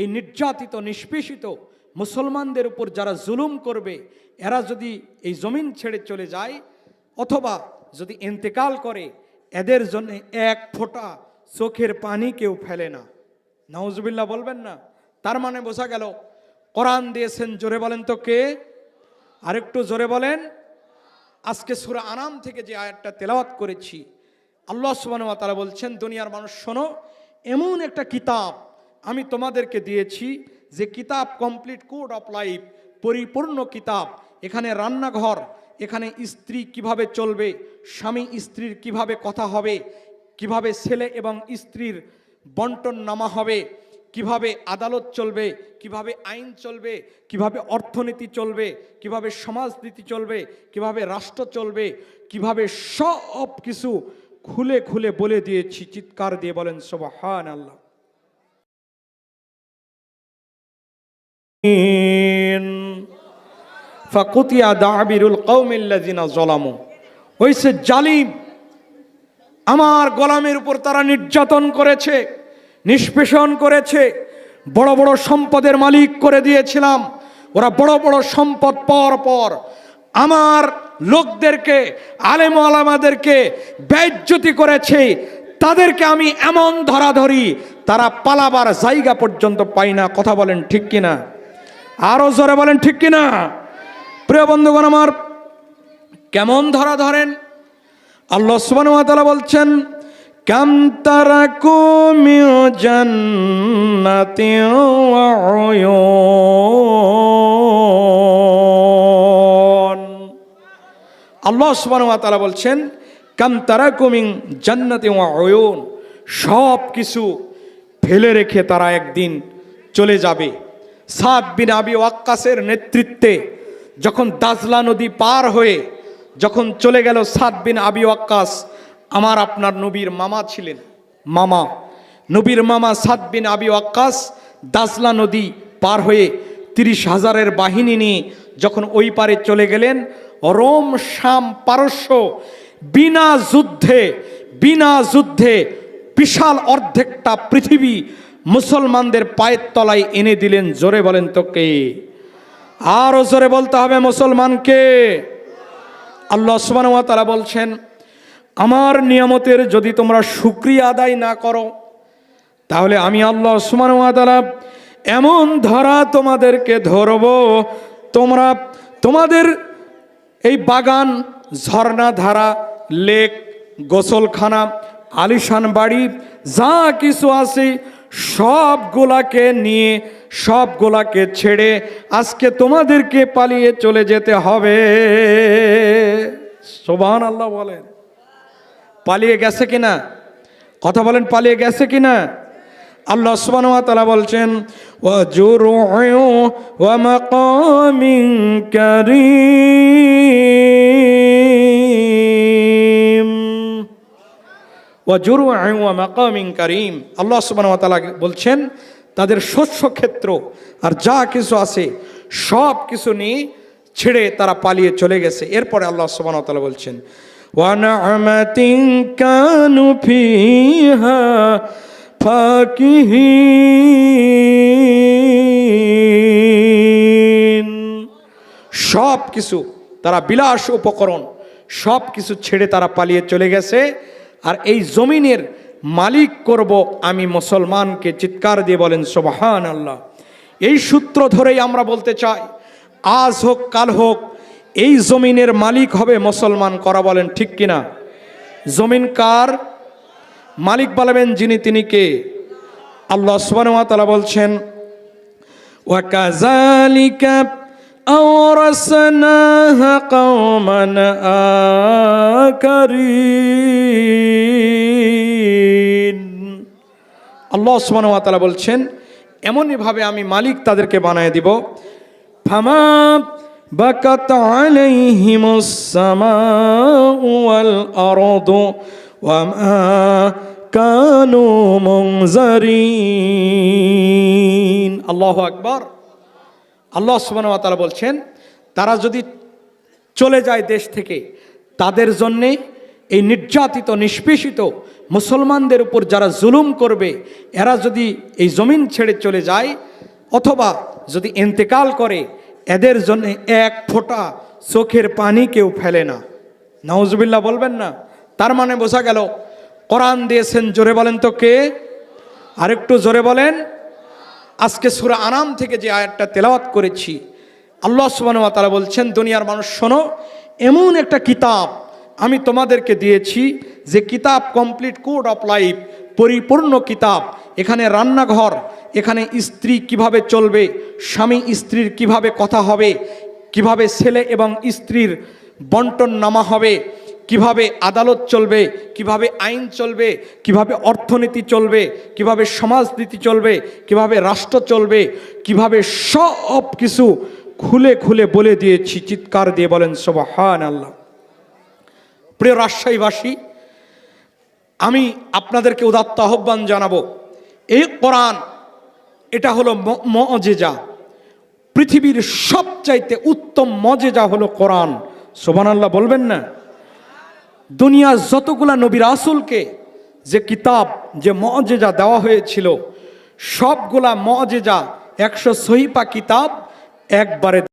এই নির্যাতিত, নিষ্পেষিত মুসলমানদের উপর যারা জুলুম করবে, এরা যদি এই জমিন ছেড়ে চলে যায় অথবা যদি ইন্তেকাল করে, এদের জন্য এক ফোঁটা চোখের পানি কেউ ফেলে না। নাউজবিল্লাহ বলবেন না। তার মানে বোঝা গেল, কোরআন দিয়েছেন জোরে বলেন তো কে? আরেকটু জোরে বলেন। আজকে সুরা আনাম থেকে যে আয়াতটা তেলাওয়াত করেছি, আল্লাহ সুবহানাহু তারা বলছেন, দুনিয়ার মানুষ শোনো, এমন একটা কিতাব আমি তোমাদেরকে দিয়েছি যে কিতাব কমপ্লিট কোড অফ লাইফ পরিপূর্ণ কিতাব। এখানে রান্নাঘর, এখানে স্ত্রী কীভাবে চলবে, স্বামী স্ত্রীর কীভাবে কথা হবে, কীভাবে ছেলে এবং স্ত্রীর বন্টন নামা হবে, কীভাবে আদালত চলবে, কীভাবে আইন চলবে, কীভাবে অর্থনীতি চলবে, কীভাবে সমাজনীতি চলবে, কীভাবে রাষ্ট্র চলবে, কীভাবে সব কিছু খুলে খুলে বলে দিয়েছি, চিৎকার দিয়ে বলেন সোবাহান আল্লাহ ফাকুতিয়া দাবিরুল কৌমিল্লাজিনা জলামু হইছে জালিম। আমার গোলামের উপর তারা নির্যাতন করেছে, নিষ্পেষণ করেছে। বড় বড় সম্পদের মালিক করে দিয়েছিলাম। ওরা বড় বড় সম্পদ পাওয়ার পর আমার লোকদেরকে, আলেম আলামাদেরকে ব্যজ্যতি করেছে। তাদেরকে আমি এমন ধরাধরি তারা পালাবার জায়গা পর্যন্ত পাই না। কথা বলেন ঠিক কিনা? আরও জোরে বলেন, ঠিক কিনা? প্রিয় বন্ধুগণ আমার, কেমন ধরা ধরেন? আল্লাহ তাআলা বলছেন, কাম তারাকু মিন জান্নাতিন ওয়া আল্লাহ তাআলা বলছেন, কাম তারাকু মিন জান্নাতিন ওয়া উয়ুন। সব কিছু ফেলে রেখে তারা একদিন চলে যাবে। সাদ বিন আবি ওয়াক্কাসের নেতৃত্বে যখন দাজলা নদী পার হয়ে যখন চলে গেল সাদ বিন আবি ওয়াক্কাস, আমার আপনার নবীর মামা ছিলেন, মামা। নবীর মামা সাদ বিন আবি ওয়াক্কাস দাজলা নদী পার হয়ে তিরিশ হাজারের বাহিনী নিয়ে যখন ওই পারে চলে গেলেন, রোম, শাম, পারস্য, বিনা যুদ্ধে বিনা যুদ্ধে বিশাল অর্ধেকটা পৃথিবী মুসলমানদের পায়ের তলায় এনে দিলেন, জোরে বলেন তো কে আরও জোরে বলতে হবে মুসলমানকে। আল্লাহ ওয়া তাআলা বলছেন, আমার নিয়ামতের যদি তোমরা শুক্রিয়া আদায় না করো, তাহলে আমি আল্লাহ ওয়া তাআলা এমন ধরা তোমাদেরকে ধরব, তোমরা তোমাদের এই বাগান, ঝর্ণা ধারা, লেক, গোসলখানা, আলিশান বাড়ি, যা কিছু আছে সবগুলাকে নিয়ে, সবগুলাকে ছেড়ে আজকে তোমাদেরকে পালিয়ে চলে যেতে হবে। সোবান আল্লাহ বলেন। পালিয়ে গেছে কিনা? কথা বলেন, পালিয়ে গেছে কিনা? আল্লাহ সুবহানাহু ওয়া তাআলা বলছেন ওয়া জুরুউ ওয়া জুরুউ ওয়া মাকামিন কারীম। আল্লাহ সুবহানাহু বলছেন, তাদের শস্য ক্ষেত্র আর যা কিছু আছে, সব কিছু নিয়ে ছেড়ে তারা পালিয়ে চলে গেছে। এরপরে আল্লাহ তাআলা বলছেন সব কিছু তারা বিলাস উপকরণ, সব কিছু ছেড়ে তারা পালিয়ে চলে গেছে। আর এই জমিনের মালিক করব আমি মুসলমানকে চিৎকার দিয়ে বলেন সোবাহান আল্লাহ এই সূত্র ধরেই আমরা বলতে চাই, আজ হোক, কাল হোক, এই জমিনের মালিক হবে মুসলমান করা বলেন ঠিক কিনা? জমিন কার? মালিক বলবেন যিনি, তিনি কে? আল্লাহ তাআলা বলছেন, ওয়া আওরাসনাহা কওমান আকারিন আল্লাহ সুবহানাহু ওয়া তাআলা বলছেন এমনইভাবে আমি মালিক তাদেরকে বানায় দিব। ফামা আলাইহিমুস সামাউ ওয়াল আরদু ওয়ামা কানু মুনজারিন। আল্লাহু আকবার। আল্লাহ তাআলা বলছেন, তারা যদি চলে যায় দেশ থেকে, তাদের জন্যে এই নির্যাতিত, নিষ্পেষিত মুসলমানদের উপর যারা জুলুম করবে, এরা যদি এই জমিন ছেড়ে চলে যায়, অথবা যদি ইন্তেকাল করে, এদের জন্য এক ফোঁটা চোখের পানি কেউ ফেলে না। নাউজবিল্লা বলবেন না। তার মানে বোঝা গেল, কোরআন দিয়েছেন, জোরে বলেন তো কে? আরেকটু জোরে বলেন। আজকে সুরা আনাম থেকে যে আয়াতটা তেলাওয়াত করেছি, আল্লাহ সুবাহ তারা বলছেন, দুনিয়ার মানুষ শোনো, এমন একটা কিতাব আমি তোমাদেরকে দিয়েছি, যে কিতাব কমপ্লিট কোড অফ লাইফ পরিপূর্ণ কিতাব, এখানে রান্নাঘর, এখানে স্ত্রী কীভাবে চলবে, স্বামী স্ত্রীর কীভাবে কথা হবে, কীভাবে ছেলে এবং স্ত্রীর বন্টন নামা হবে কীভাবে আদালত চলবে, কীভাবে আইন চলবে, কীভাবে অর্থনীতি চলবে, কীভাবে সমাজনীতি চলবে, কীভাবে রাষ্ট্র চলবে, কীভাবে সব কিছু খুলে খুলে বলে দিয়েছি, চিৎকার দিয়ে বলেন সোবাহান আল্লাহ প্রিয় রাজশাহীবাসী, আমি আপনাদেরকে উদাত্ত আহ্বান জানাব, এই কোরআন, এটা হলো মজেজা। পৃথিবীর সবচাইতে উত্তম মজেজা হলো কোরআন। সোবান আল্লাহ বলবেন না? দুনিয়ার যতগুলা নবী রাসুলকে যে কিতাব, যে মজেজা দেওয়া হয়েছিল, সবগুলা মজেজা, একশো সহিপা কিতাব একবারে